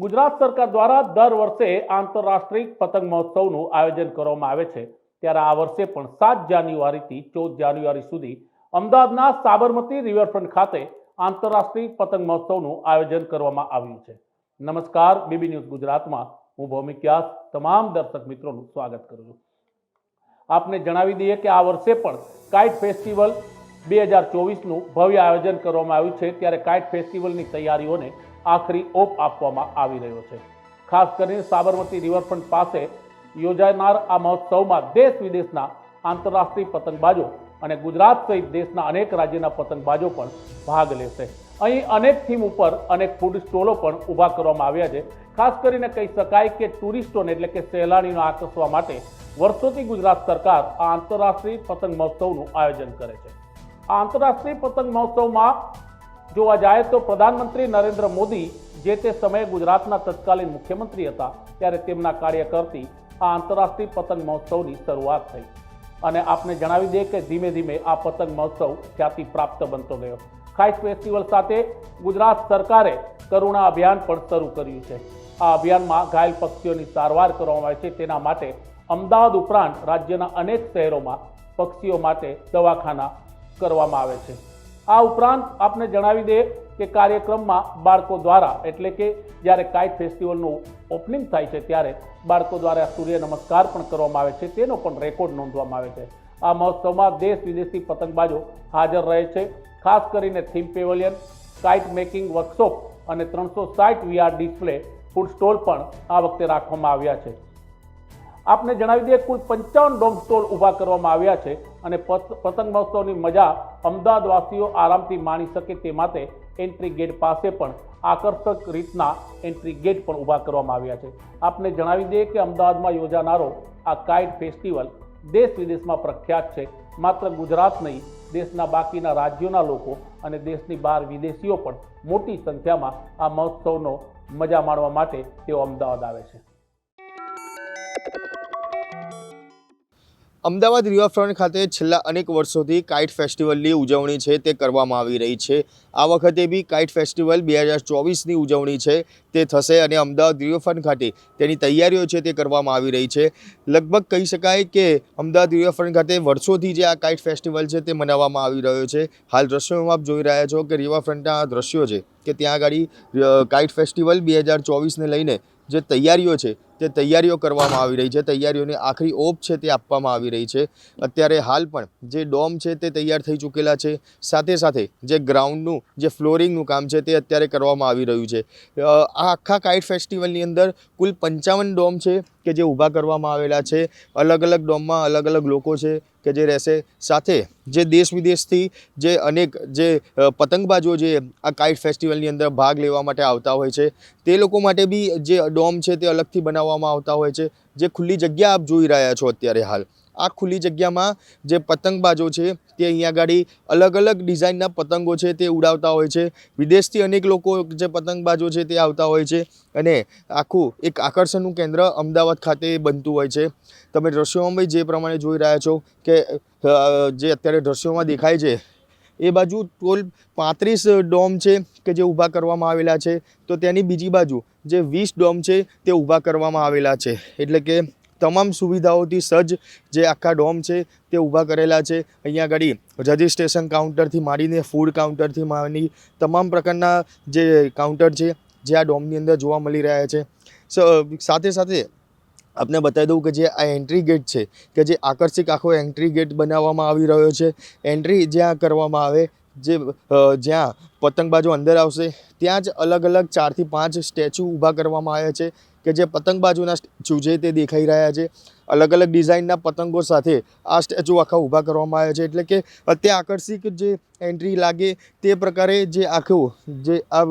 ગુજરાત સરકાર દ્વારા દર વર્ષે આંતરરાષ્ટ્રીય પતંગ મહોત્સવનું આયોજન કરવામાં આવે છે. ત્યારે આ વર્ષે પણ સાત જાન્યુઆરીથી ચૌદ જાન્યુઆરી સુધી અમદાવાદના સાબરમતી રિવરફ્રન્ટ ખાતે આંતરરાષ્ટ્રીય પતંગ મહોત્સવનું આયોજન કરવામાં આવ્યું છે. નમસ્કાર, બીબી ન્યૂઝ ગુજરાતમાં. હું ભૌમિક વ્યાસ, તમામ દર્શક મિત્રોનું સ્વાગત કરું છું. આપને જણાવી દઈએ કે આ વર્ષે પણ કાઇટ ફેસ્ટિવલ બે હજાર ચોવીસનું ભવ્ય આયોજન કરવામાં આવ્યું છે. ત્યારે કાઇટ ફેસ્ટિવલની તૈયારીઓને આખરી ઓપ આપવામાં આવી રહ્યો છે. ખાસ કરીને સાબરમતી રિવરફ્રન્ટ પાસે યોજાનાર આ મહોત્સવમાં દેશ વિદેશના આંતરરાષ્ટ્રીય પતંગબાજો અને ગુજરાત સહિત દેશના અનેક રાજ્યના પતંગબાજો પણ ભાગ લેશે. અહીં અનેક થીમ ઉપર અનેક ફૂડ સ્ટોલો પણ ઊભા કરવામાં આવ્યા છે. ખાસ કરીને કહી શકાય કે ટુરિસ્ટોને એટલે કે સહેલાણીને આકર્ષવા માટે વર્ષોથી ગુજરાત સરકાર આ આંતરરાષ્ટ્રીય પતંગ મહોત્સવનું આયોજન કરે છે. આ આંતરરાષ્ટ્રીય પતંગ મહોત્સવમાં જોવા જાય તો પ્રધાનમંત્રી નરેન્દ્ર મોદી જે તે સમયે ગુજરાતના તત્કાલીન મુખ્યમંત્રી હતા, ત્યારે તેમના કાર્યકરથી આ આંતરરાષ્ટ્રીય પતંગ મહોત્સવની શરૂઆત થઈ. અને આપને જણાવી દઈએ કે ધીમે ધીમે આ પતંગ મહોત્સવ ખ્યાતિ પ્રાપ્ત બનતો ગયો. કાઇટ ફેસ્ટિવલ સાથે ગુજરાત સરકારે કરુણા અભિયાન પણ શરૂ કર્યું છે. આ અભિયાનમાં ઘાયલ પક્ષીઓની સારવાર કરવામાં આવે છે. તેના માટે અમદાવાદ ઉપરાંત રાજ્યના અનેક શહેરોમાં પક્ષીઓ માટે દવાખાના કરવામાં આવે છે. આ ઉપરાંત આપને જણાવી દે કે કાર્યક્રમમાં બાળકો દ્વારા, એટલે કે જ્યારે કાઇટ ફેસ્ટિવલનું ઓપનિંગ થાય છે ત્યારે બાળકો દ્વારા સૂર્ય નમસ્કાર પણ કરવામાં આવે છે, તેનો પણ રેકોર્ડ નોંધવામાં આવે છે. આ મહોત્સવમાં દેશ વિદેશી પતંગબાજો હાજર રહે છે. ખાસ કરીને theme pavilion kite making workshop અને ત્રણસો સાઠ વીઆર ડિસ્પ્લે ફૂડ સ્ટોલ પણ આ વખતે રાખવામાં આવ્યા છે. આપને જણાવી દઈએ, કુલ પંચાવન ડોમ સ્ટોલ ઊભા કરવામાં આવ્યા છે અને પત- પતંગ મહોત્સવની મજા અમદાવાદવાસીઓ આરામથી માણી શકે તે માટે એન્ટ્રી ગેટ પાસે પણ આકર્ષક રીતના એન્ટ્રી ગેટ પણ ઊભા કરવામાં આવ્યા છે. આપને જણાવી દઈએ કે અમદાવાદમાં યોજાનારો આ કાઇટ ફેસ્ટિવલ દેશ વિદેશમાં પ્રખ્યાત છે. માત્ર ગુજરાત નહીં, દેશના બાકીના રાજ્યોના લોકો અને દેશની બહાર વિદેશીઓ પણ મોટી સંખ્યામાં આ મહોત્સવનો મજા માણવા માટે તેઓ અમદાવાદ આવે છે. અમદાવાદ રિવરફ્રન્ટ ખાતે છેલ્લા અનેક વર્ષોથી કાઇટ ફેસ્ટિવલની ઉજવણી છે, તે કરવામાં આવી રહી છે. આ વખતે બી કાઇટ ફેસ્ટિવલ બે હજાર ચોવીસની ઉજવણી છે, તે થશે અને અમદાવાદ રિવરફ્રન્ટ ખાતે તેની તૈયારીઓ છે, તે કરવામાં આવી રહી છે. લગભગ કહી શકાય કે અમદાવાદ રિવરફ્રન્ટ ખાતે વર્ષોથી જે આ કાઇટ ફેસ્ટિવલ છે, તે મનાવવામાં આવી રહ્યો છે. હાલ દ્રશ્યોમાં આપ જોઈ રહ્યા છો કે રિવરફ્રન્ટના દ્રશ્યો છે કે ત્યાં આગળ કાઇટ ફેસ્ટિવલ બે હજાર ચોવીસને લઈને જે તૈયારીઓ છે તે તૈયારીઓ કરવામાં આવી રહી છે, તૈયારીઓની આખરી ઓપ છે તે આપવામાં આવી રહી છે. અત્યારે હાલ પણ જે ડોમ છે તે તૈયાર થઈ ચૂકેલા છે. સાથે સાથે જે ગ્રાઉન્ડનું, જે ફ્લોરિંગનું કામ છે તે અત્યારે કરવામાં આવી રહ્યું છે. આ આખા કાઇટ ફેસ્ટિવલની અંદર કુલ પંચાવન ડોમ છે કે જે ઊભા કરવામાં આવેલા છે. અલગ અલગ ડોમમાં અલગ અલગ લોકો છે. કે જે રહેશે. સાથે જે દેશ વિદેશથી જે અનેક જે પતંગબાજો જે આ કાઇટ ફેસ્ટિવલની અંદર ભાગ લેવા માટે આવતા હોય છે, તે લોકો માટે બી જે ડોમ છે તે અલગથી બનાવવામાં આવતા હોય છે. જે ખુલ્લી જગ્યા આપ જોઈ રહ્યા છો અત્યારે હાલ. આ ખુલ્લી જગ્યામાં જે પતંગબાજો છે, તે અહીંયા આગળ અલગ અલગ ડિઝાઇનના પતંગો છે તે ઉડાવતા હોય છે. વિદેશથી અનેક લોકો જે પતંગબાજો છે તે આવતા હોય છે અને આખું એક આકર્ષણનું કેન્દ્ર અમદાવાદ ખાતે બનતું હોય છે. તમે દ્રશ્યોમાં જે પ્રમાણે જોઈ રહ્યા છો કે જે અત્યારે દ્રશ્યોમાં દેખાય છે, એ બાજુ ટોલ પાંત્રીસ ડોમ છે કે જે ઊભા કરવામાં આવેલા છે, તો તેની બીજી બાજુ જે વીસ ડોમ છે તે ઊભા કરવામાં આવેલા છે. એટલે કે તમામ સુવિધાઓથી સજ્જ જે આખા ડોમ છે તે ઊભા કરેલા છે. અહીંયા આગળ રજિસ્ટ્રેશન કાઉન્ટરથી માંડીને ફૂડ કાઉન્ટરથી માંડી તમામ પ્રકારના જે કાઉન્ટર છે જે આ ડોમની અંદર જોવા મળી રહ્યા છે. સાથે સાથે આપને બતાવી દઉં કે જે આ એન્ટ્રી ગેટ છે કે જે આકર્ષક આખો એન્ટ્રી ગેટ બનાવવામાં આવી રહ્યો છે. એન્ટ્રી જ્યાં કરવામાં આવે જે જ્યાં પતંગબાજો અંદર આવશે ત્યાં જ અલગ અલગ ચારથી પાંચ સ્ટેચ્યુ ઊભા કરવામાં આવ્યા છે. કે જે પતંગબાજુના સ્ટેચ્યુ છે તે દેખાઈ રહ્યા છે. અલગ અલગ ડિઝાઇનના પતંગો સાથે આ સ્ટેચ્યુ આખા ઊભા કરવામાં આવ્યા છે. એટલે કે અત્યારે આકર્ષિક જે એન્ટ્રી લાગે તે પ્રકારે જે આખું જે આ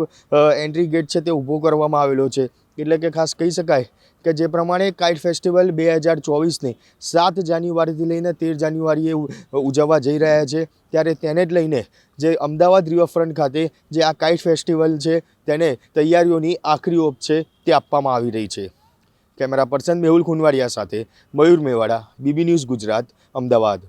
એન્ટ્રી ગેટ છે તે ઊભો કરવામાં આવેલો છે. એટલે કે ખાસ કહી શકાય કે જે પ્રમાણે કાઇટ ફેસ્ટિવલ બે હજાર ચોવીસની સાત જાન્યુઆરીથી લઈને તેર જાન્યુઆરીએ ઉજવવા જઈ રહ્યા છે. ત્યારે તેને જ લઈને જે અમદાવાદ રિવરફ્રન્ટ ખાતે જે આ કાઇટ ફેસ્ટિવલ છે તેને તૈયારીઓની આખરી ઓપ છે તે આપવામાં આવી રહી છે. કેમેરા પર્સન મેહુલ ખુનવાડિયા સાથે મયુર મેવાડા, બીબી ન્યૂઝ ગુજરાત, અમદાવાદ.